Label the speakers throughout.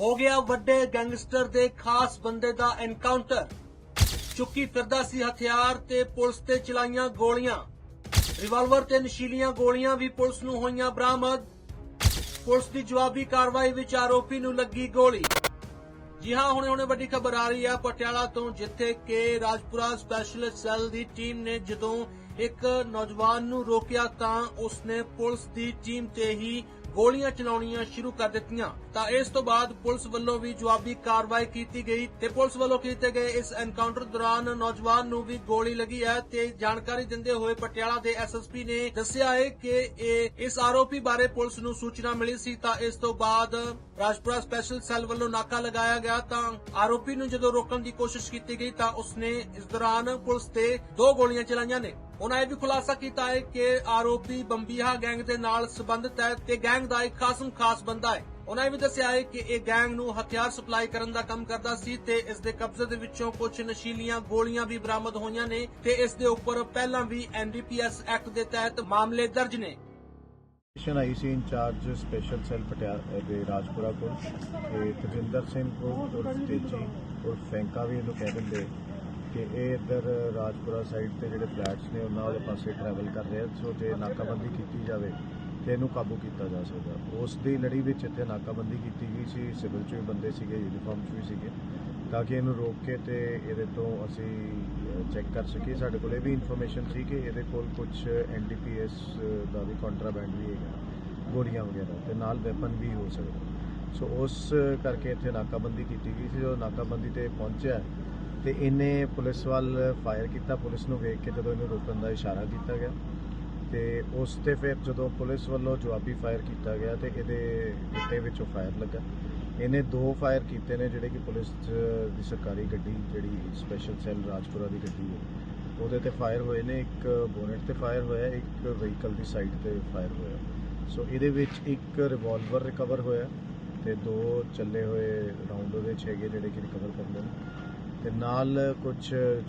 Speaker 1: ਹੋ ਗਿਆ ਵੱਡੇ ਗੈਂਗਸਟਰ ਦੇ ਖਾਸ ਬੰਦੇ ਦਾ ਐਨਕਾਊਂਟਰ ਚੁੱਕੀ ਫਿਰਦਾ ਸੀ ਹਥਿਆਰ ਤੇ ਪੁਲਿਸ ਤੇ ਚਲਾਈਆਂ ਗੋਲੀਆਂ। ਰਿਵਾਲਵਰ ਤੇ ਨਸ਼ੀਲੀਆਂ ਗੋਲੀਆਂ ਵੀ ਪੁਲਿਸ ਨੂੰ ਹੋਈਆਂ ਬਰਾਮਦ। ਪੁਲਿਸ ਦੀ ਜਵਾਬੀ ਕਾਰਵਾਈ ਵਿੱਚ ਆਰੋਪੀ ਨੂੰ ਲੱਗੀ ਗੋਲੀ। ਜੀ ਹਾਂ, ਹੁਣੇ ਹੁਣੇ ਵੱਡੀ ਖਬਰ ਆ ਰਹੀ ਹੈ ਪਟਿਆਲਾ ਤੋਂ, ਜਿੱਥੇ ਕਿ ਰਾਜਪੁਰਾ ਸਪੈਸ਼ਲ ਸੈੱਲ ਦੀ ਟੀਮ ਨੇ ਜਦੋਂ ਇੱਕ ਨੌਜਵਾਨ ਨੂੰ ਰੋਕਿਆ ਤਾਂ ਉਸਨੇ ਪੁਲਿਸ ਦੀ ਟੀਮ ਤੇ ਹੀ ਗੋਲੀਆਂ ਚਲਾਉਣੀਆਂ ਸ਼ੁਰੂ ਕਰ ਦਿੱਤੀਆਂ। ਤਾਂ ਇਸ ਤੋਂ ਬਾਅਦ ਪੁਲਿਸ ਵੱਲੋਂ ਵੀ ਜਵਾਬੀ ਕਾਰਵਾਈ ਕੀਤੀ ਗਈ ਤੇ ਪੁਲਿਸ ਵੱਲੋਂ ਕੀਤੇ ਗਏ ਇਸ ਐਨਕਾਊਂਟਰ ਦੌਰਾਨ ਨੌਜਵਾਨ ਨੂੰ ਵੀ ਗੋਲੀ ਲੱਗੀ ਹੈ ਤੇ ਜਾਣਕਾਰੀ ਦਿੰਦੇ ਹੋਏ ਪਟਿਆਲਾ ਦੇ ਐਸਐਸਪੀ ਨੇ ਦੱਸਿਆ ਹੈ ਕਿ ਇਹ ਇਸ ਆਰੋਪੀ ਬਾਰੇ ਪੁਲਿਸ ਨੂੰ ਸੂਚਨਾ ਮਿਲੀ ਸੀ। ਤਾਂ ਇਸ ਤੋਂ ਬਾਅਦ ਰਾਜਪੁਰਾ ਸਪੈਸ਼ਲ ਸੈੱਲ ਵੱਲੋਂ ਨਾਕਾ ਲਗਾਇਆ ਗਿਆ। ਤਾਂ ਆਰੋਪੀ ਨੂੰ ਜਦੋਂ ਰੋਕਣ ਦੀ ਕੋਸ਼ਿਸ਼ ਕੀਤੀ ਗਈ ਤਾਂ ਉਸਨੇ ਇਸ ਦੌਰਾਨ ਪੁਲਿਸ ਤੇ ਦੋ ਗੋਲੀਆਂ ਚਲਾਈਆਂ ਨੇ। ਉਹਨਾਂ ਇਹ ਵੀ ਖੁਲਾਸਾ ਕੀਤਾ ਹੈ ਕਿ ਆਰੋਪੀ ਬੰਬੀਹਾ ਗੈਂਗ ਦੇ ਨਾਲ ਸੰਬੰਧਿਤ ਹੈ ਤੇ ਗੈਂਗ ਦਾ ਇੱਕ ਖਾਸਮ ਖਾਸ ਬੰਦਾ ਹੈ। ਉਹਨਾਂ ਇਹ ਵੀ ਦੱਸਿਆ ਹੈ ਕਿ ਇਹ ਗੈਂਗ ਨੂੰ ਹਥਿਆਰ ਸਪਲਾਈ ਕਰਨ ਦਾ ਕੰਮ ਕਰਦਾ ਸੀ ਤੇ ਇਸ ਦੇ ਕਬਜ਼ੇ ਦੇ ਵਿੱਚੋਂ ਕੁਝ ਨਸ਼ੀਲੀਆਂ ਗੋਲੀਆਂ ਵੀ ਬਰਾਮਦ ਹੋਈਆਂ ਨੇ ਤੇ ਇਸ ਦੇ ਉੱਪਰ ਪਹਿਲਾਂ ਵੀ ਐਨਡੀਪੀਐਸ ਐਕਟ ਦੇ ਤਹਿਤ ਮਾਮਲੇ ਦਰਜ ਨੇ।
Speaker 2: Mission I C in-charge special cell Patiala ਦੇ ਰਾਜਪੁਰਾ ਕੋਲ। ਤੇ ਤਜਿੰਦਰ ਸਿੰਘ ਕੋਲ ਉਰਫ ਤੇਜੀ ਉਰਫ ਫੈਂਕਾ ਵੀ ਇਹਨੂੰ ਕਹਿ ਦਿੰਦੇ। ਕਿ ਇਹ ਇੱਧਰ ਰਾਜਪੁਰਾ ਸਾਈਡ ਤੇ ਜਿਹੜੇ ਫਲੈਟਸ ਨੇ, ਉਹਨਾਂ ਵਾਲੇ ਪਾਸੇ ਟਰੈਵਲ ਕਰ ਰਿਹਾ ਸੋ ਜੇ ਨਾਕਾਬੰਦੀ ਕੀਤੀ ਜਾਵੇ, ਤੇ ਇਹਨੂੰ ਕਾਬੂ ਕੀਤਾ ਜਾ ਸਕਦਾ। ਉਸ ਦੀ ਲੜੀ ਵਿੱਚ ਇੱਥੇ ਨਾਕਾਬੰਦੀ ਕੀਤੀ ਗਈ ਸੀ। ਸਿਵਲ ਚ ਵੀ ਬੰਦੇ ਸੀਗੇ ਯੂਨੀਫਾਰਮ ਚ ਵੀ ਸੀਗੇ। ਤਾਂ ਕਿ ਇਹਨੂੰ ਰੋਕ ਕੇ ਤੇ ਇਹਦੇ ਤੋਂ ਅਸੀਂ ਚੈੱਕ ਕਰ ਸਕੀਏ। ਸਾਡੇ ਕੋਲ ਇਹ ਵੀ ਇਨਫੋਰਮੇਸ਼ਨ ਸੀ ਕਿ ਇਹਦੇ ਕੋਲ ਕੁਝ ਐਨਡੀਪੀਐਸ ਦਾ ਵੀ ਕੰਟਰਾਬੈਂਡ ਵੀ ਹੈਗਾ, ਗੋਲੀਆਂ ਵਗੈਰਾ, ਤੇ ਨਾਲ ਵੈਪਨ ਵੀ ਹੋ ਸਕਦਾ। ਸੋ ਉਸ ਕਰਕੇ ਇੱਥੇ ਨਾਕਾਬੰਦੀ ਕੀਤੀ ਗਈ ਸੀ। ਜਦੋਂ ਨਾਕਾਬੰਦੀ ਤੇ ਪਹੁੰਚਿਆ ਤੇ ਇਹਨੇ ਪੁਲਿਸ ਵੱਲ ਫਾਇਰ ਕੀਤਾ। ਪੁਲਿਸ ਨੂੰ ਵੇਖ ਕੇ ਜਦੋਂ ਇਹਨੂੰ ਰੋਕਣ ਦਾ ਇਸ਼ਾਰਾ ਕੀਤਾ ਗਿਆ ਤੇ ਉਸ ਤੇ ਫਿਰ ਜਦੋਂ ਪੁਲਿਸ ਵੱਲੋਂ ਜਵਾਬੀ ਫਾਇਰ ਕੀਤਾ ਗਿਆ ਤੇ ਇਹਦੇ ਗਿੱਟੇ ਵਿੱਚੋਂ ਫਾਇਰ ਲੱਗਾ। ਇਹਨੇ ਦੋ ਫਾਇਰ ਕੀਤੇ ਨੇ ਜਿਹੜੇ ਕਿ ਪੁਲਿਸ ਦੀ ਸਰਕਾਰੀ ਗੱਡੀ ਜਿਹੜੀ ਸਪੈਸ਼ਲ ਸੈੱਲ ਰਾਜਪੁਰਾ ਦੀ ਗੱਡੀ ਹੈ, ਉਹਦੇ ਤੇ ਫਾਇਰ ਹੋਏ ਨੇ। ਇੱਕ ਬੋਨਟ ਤੇ ਫਾਇਰ ਹੋਇਆ, ਇੱਕ ਵਹੀਕਲ ਦੀ ਸਾਈਡ ਤੇ ਫਾਇਰ ਹੋਇਆ। ਸੋ ਇਹਦੇ ਵਿੱਚ ਇੱਕ ਰਿਵਾਲਵਰ ਰਿਕਵਰ ਹੋਇਆ ਤੇ ਦੋ ਚੱਲੇ ਹੋਏ ਰਾਉਂਡ ਉਹਦੇ 'ਚ ਹੈਗੇ ਜਿਹੜੇ ਕਿ ਰਿਕਵਰ ਕਰਦੇ ਨੇ। ਤੇ ਨਾਲ ਕੁਝ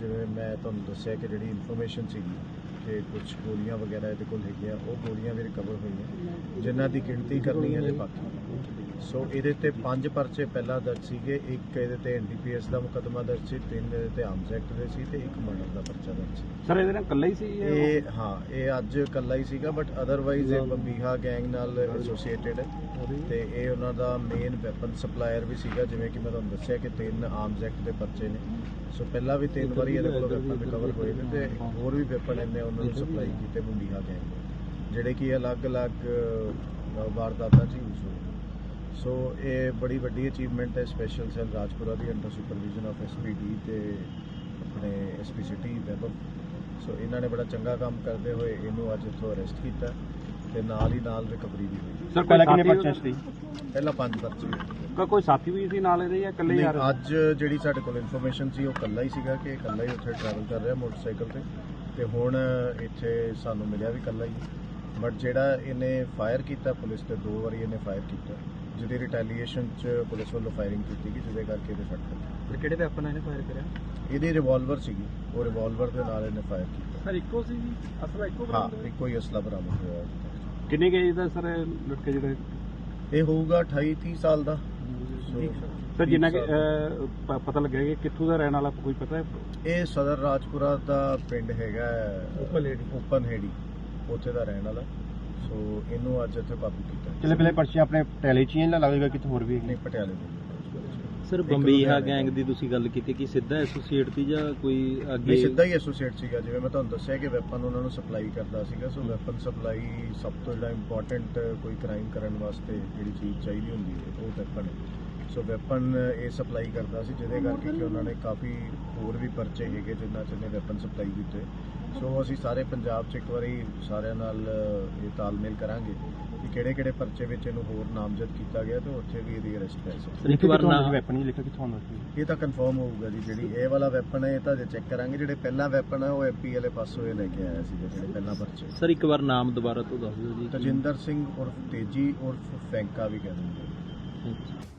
Speaker 2: ਜਿਵੇਂ ਮੈਂ ਤੁਹਾਨੂੰ ਦੱਸਿਆ ਕਿ ਜਿਹੜੀ ਇਨਫੋਰਮੇਸ਼ਨ ਸੀਗੀ ਕਿ ਕੁਝ ਗੋਲੀਆਂ ਵਗੈਰਾ ਇਹਦੇ ਕੋਲ ਹੈਗੀਆਂ, ਉਹ ਗੋਲੀਆਂ ਵੀ ਰਿਕਵਰ ਹੋਈਆਂ। ਜਿਨ੍ਹਾਂ ਦੀ ਗਿਣਤੀ ਕਰਨੀ ਹੈ ਜੇ ਬਾਕੀ। ਸੋ ਇਹਦੇ ਤੇ ਪੰਜ ਪਰਚੇ ਪਹਿਲਾਂ ਦਰਜ ਸੀਗੇ। ਇੱਕ ਇਹਦੇ ਤੇ ਐਨਡੀਪੀਐਸ ਦਾ ਮੁਕੱਦਮਾ ਦਰਜ ਸੀ ਤਿੰਨ ਇਹਦੇ ਤੇ ਆਰਮਸ ਐਕਟ ਦੇ ਸੀ ਤੇ ਇੱਕ ਮਰਡਰ ਦਾ ਪਰਚਾ ਦਰਜ ਸੀ।
Speaker 3: ਸਰ ਇਹਦੇ ਨਾਲ ਇਕੱਲਾ ਹੀ ਸੀ ਇਹ?
Speaker 2: ਹਾਂ ਇਹ ਅੱਜ ਇਕੱਲਾ ਹੀ ਸੀਗਾ ਬਟ ਅਦਰਵਾਈਜ਼ ਇਹ ਬੰਬੀਹਾ ਗੈਂਗ ਨਾਲ ਐਸੋਸੀਏਟਡ ਹੈ। ਤੇ ਇਹ ਉਹਨਾਂ ਦਾ ਮੇਨ ਵੈਪਨ ਸਪਲਾਇਰ ਵੀ ਸੀਗਾ ਜਿਵੇਂ ਕਿ ਮੈਂ ਤੁਹਾਨੂੰ ਦੱਸਿਆ ਕਿ ਤਿੰਨ ਆਰਮਸ ਐਕਟ ਦੇ ਪਰਚੇ ਨੇ। ਸੋ ਪਹਿਲਾਂ ਵੀ ਤਿੰਨ ਵਾਰੀ ਇਹਦੇ ਕੋਲ ਵੈਪਨ ਰਿਕਵਰ ਹੋਏ ਨੇ ਤੇ ਹੋਰ ਵੀ ਵੈਪਨ ਇਹਨੇ ਉਹਨਾਂ ਨੂੰ ਸਪਲਾਈ ਕੀਤੇ ਬੰਬੀਹਾ ਗੈਂਗ ਜਿਹੜੇ ਕਿ ਅਲੱਗ-ਅਲੱਗ ਵਾਰਦਾਤਾਂ 'ਚ ਹੋਏ ਸੋ ਇਹ ਬੜੀ ਵੱਡੀ ਅਚੀਵਮੈਂਟ ਹੈ ਸਪੈਸ਼ਲ ਸੈੱਲ ਰਾਜਪੁਰਾ ਦੀ ਅੰਡਰ ਸੁਪਰਵਿਜ਼ਨ ਆਫ ਐਸਪੀਡੀ ਤੇ ਆਪਣੇ ਐਸਪੀ ਸਿਟੀ ਵੈਬਰ ਸੋ ਇਹਨਾਂ ਨੇ ਬੜਾ ਚੰਗਾ ਕੰਮ ਕਰਦੇ ਹੋਏ ਇਹਨੂੰ ਅੱਜ ਇੱਥੋਂ ਅਰੈਸਟ ਕੀਤਾ ਤੇ ਨਾਲ ਹੀ ਨਾਲ ਰਿਕਵਰੀ ਵੀ ਹੋਈ।
Speaker 3: ਸਰ ਪਹਿਲਾਂ ਕਿੰਨੇ ਪਰਚੇ ਸੀ?
Speaker 2: ਪਹਿਲਾਂ ਪੰਜ ਪਰਚੇ
Speaker 3: ਕਾ ਕੋਈ ਸਾਥੀ ਵੀ ਸੀ ਨਾਲ ਇਹਦੇ ਜਾਂ ਇਕੱਲੇ ਹੀ ਆ
Speaker 2: ਨਹੀਂ,
Speaker 3: ਰਹੇ
Speaker 2: ਅੱਜ ਜਿਹੜੀ ਸਾਡੇ ਕੋਲ ਇਨਫੋਰਮੇਸ਼ਨ ਸੀ ਉਹ ਕੱਲਾ ਹੀ ਸੀਗਾ ਕਿ ਕੱਲਾ ਹੀ ਉੱਥੇ ਟਰੈਵਲ ਕਰ ਰਿਹਾ ਮੋਟਰਸਾਈਕਲ ਤੇ। ਤੇ ਹੁਣ ਇੱਥੇ ਸਾਨੂੰ ਮਿਲਿਆ ਵੀ ਕੱਲਾ ਹੀ। ਬਟ ਜਿਹੜਾ ਇਹਨੇ ਫਾਇਰ ਕੀਤਾ ਪੁਲਿਸ ਤੇ ਦੋ ਵਾਰੀ ਇਹਨੇ ਫਾਇਰ ਕੀਤਾ। ਜਿਹਦੀ ਰਿਟੈਲੀਏਸ਼ਨ ਚ ਪੁਲਿਸ ਵੱਲੋਂ ਫਾਇਰਿੰਗ ਕੀਤੀ ਗਈ ਜਿਹਦੇ ਕਰਕੇ ਇਹਦੇ ਸੱਟ ਲੱਗੀ।
Speaker 3: ਫਿਰ ਕਿਹੜੇ ਵੈਪਨ ਇਹਨੇ ਫਾਇਰ ਕਰਿਆ?
Speaker 2: ਇਹਦੀ ਰਿਵਾਲਵਰ ਸੀਗੀ। ਉਹ ਰਿਵਾਲਵਰ ਦੇ ਨਾਲ ਇਹਨੇ ਫਾਇਰ ਕੀਤਾ।
Speaker 3: ਸਰ ਇੱਕੋ ਸੀ ਜੀ ਅਸਲਾ ਇੱਕੋ
Speaker 2: ਹਾਂ ਇੱਕੋ ਹੀ ਅਸਲਾ ਬਰਾਮਦ ਹੋਇਆ।
Speaker 3: ਕਿੰਨੇ ਗਏ ਦਾ ਸਰ ਲੜਕੇ ਜਿਹੜੇ?
Speaker 2: ਇਹ ਹੋਊਗਾ 28 30 ਸਾਲ ਦਾ।
Speaker 3: ਸਰ ਜਿੰਨਾ ਕਿ
Speaker 2: 30 ਸਾਲ ਦਾ।
Speaker 3: ਅਹ, ਪ- ਪਤਾ ਲੱਗਿਆ ਕਿ ਕਿੱਥੋਂ ਦਾ ਰਹਿਣ ਵਾਲਾ ਕੋਈ ਪਤਾ ਹੈ?
Speaker 2: ਇਹ ਸਦਰ ਰਾਜਪੁਰਾ ਦਾ ਪਿੰਡ ਹੈਗਾ
Speaker 3: ਓਪਨ ਹੇੜੀ।
Speaker 2: ਓਪਨ ਹੇੜੀ। ਉੱਥੇ ਦਾ ਰਹਿਣ ਵਾਲਾ। ਸੋ ਇਹਨੂੰ ਅੱਜ ਇੱਥੇ ਕਾਬੂ ਕੀਤਾ।
Speaker 3: ਚਲੇ ਪਹਿਲੇ ਪਰਚੇ ਆਪਣੇ ਟੈਲੇ ਚ ਹੀ ਨਾ ਲੱਗੇਗਾ ਕਿਤੇ ਹੋਰ ਵੀ
Speaker 2: ਨਹੀਂ ਪਟਿਆਲੇ ਦੇ।
Speaker 4: ਸਰ ਬੰਬੀਹਾ ਗੈਂਗ ਦੀ। ਤੁਸੀਂ ਗੱਲ ਕੀਤੀ ਕਿ ਸਿੱਧਾ ਐਸੋਸੀਏਟ ਸੀ ਜਾਂ ਕੋਈ ਅੱਗੇ?
Speaker 2: ਨਹੀਂ ਸਿੱਧਾ ਹੀ ਐਸੋਸੀਏਟ ਸੀਗਾ। ਜਿਵੇਂ ਮੈਂ ਤੁਹਾਨੂੰ ਦੱਸਿਆ ਕਿ ਵੈਪਨ ਉਹਨਾਂ ਨੂੰ ਸਪਲਾਈ ਕਰਦਾ ਸੀਗਾ ਸੋ ਵੈਪਨ ਸਪਲਾਈ ਸਭ ਤੋਂ ਜਿਹੜਾ ਇੰਪੋਰਟੈਂਟ ਕੋਈ ਕ੍ਰਾਈਮ ਕਰਨ ਵਾਸਤੇ ਜਿਹੜੀ ਚੀਜ਼ ਚਾਹੀਦੀ ਹੁੰਦੀ ਹੈ ਉਹ ਵੈਪਨ ਹੈ। ਸੋ ਵੈਪਨ ਇਹ ਸਪਲਾਈ ਕਰਦਾ ਸੀ ਜਿਹਦੇ ਕਰਕੇ ਕਿ ਉਹਨਾਂ ਨੇ ਕਾਫੀ ਹੋਰ ਵੀ ਪਰਚੇ ਹੈਗੇ ਜਿਨ੍ਹਾਂ 'ਚ ਇਹਨੇ ਵੈਪਨ ਸਪਲਾਈ ਕੀਤੇ। ਸੋ ਅਸੀਂ ਸਾਰੇ ਪੰਜਾਬ 'ਚ ਇੱਕ ਵਾਰੀ ਸਾਰਿਆਂ ਨਾਲ ਇਹ ਤਾਲਮੇਲ ਕਰਾਂਗੇ ਕਿ ਕਿਹੜੇ ਕਿਹੜੇ ਪਰਚੇ ਵਿੱਚ ਇਹਨੂੰ ਹੋਰ ਨਾਮਜ਼ਦ ਕੀਤਾ ਗਿਆ ਤੇ ਉੱਥੇ ਵੀ ਇਹਦੀ ਅਰੈਸਟ ਪੈ ਸਕਦੀ
Speaker 4: ਇੱਕ ਵਾਰ ਨਾ
Speaker 3: ਵੈਪਨ ਹੀ ਲਿਖਿਆ ਕਿੱਥੋਂ ਆਉਂਦਾ ਸੀ
Speaker 2: ਇਹ ਤਾਂ ਕਨਫਰਮ ਹੋਊਗਾ ਜੀ ਜਿਹੜੀ ਇਹ ਵਾਲਾ ਵੈਪਨ ਹੈ ਇਹ ਤਾਂ ਜੇ ਚੈੱਕ ਕਰਾਂਗੇ ਜਿਹੜੇ ਪਹਿਲਾ ਵੈਪਨ ਹੈ ਉਹ ਐਮਪੀ ਵਾਲੇ ਪਾਸੋਂ ਇਹ ਲੈ ਕੇ ਆਇਆ ਸੀ ਜਿਹੜੇ ਪਹਿਲਾ ਪਰਚੇ।
Speaker 4: ਸਰ ਇੱਕ ਵਾਰ ਨਾਮ ਦੁਬਾਰਾ ਤੋਂ ਦੱਸ ਦਿਓ ਜੀ
Speaker 2: ਤਜਿੰਦਰ ਸਿੰਘ ਉਰਫ ਤੇਜੀ ਉਰਫ ਫੈਂਕਾ ਵੀ ਕਹਿ ਦਿੰਦੇ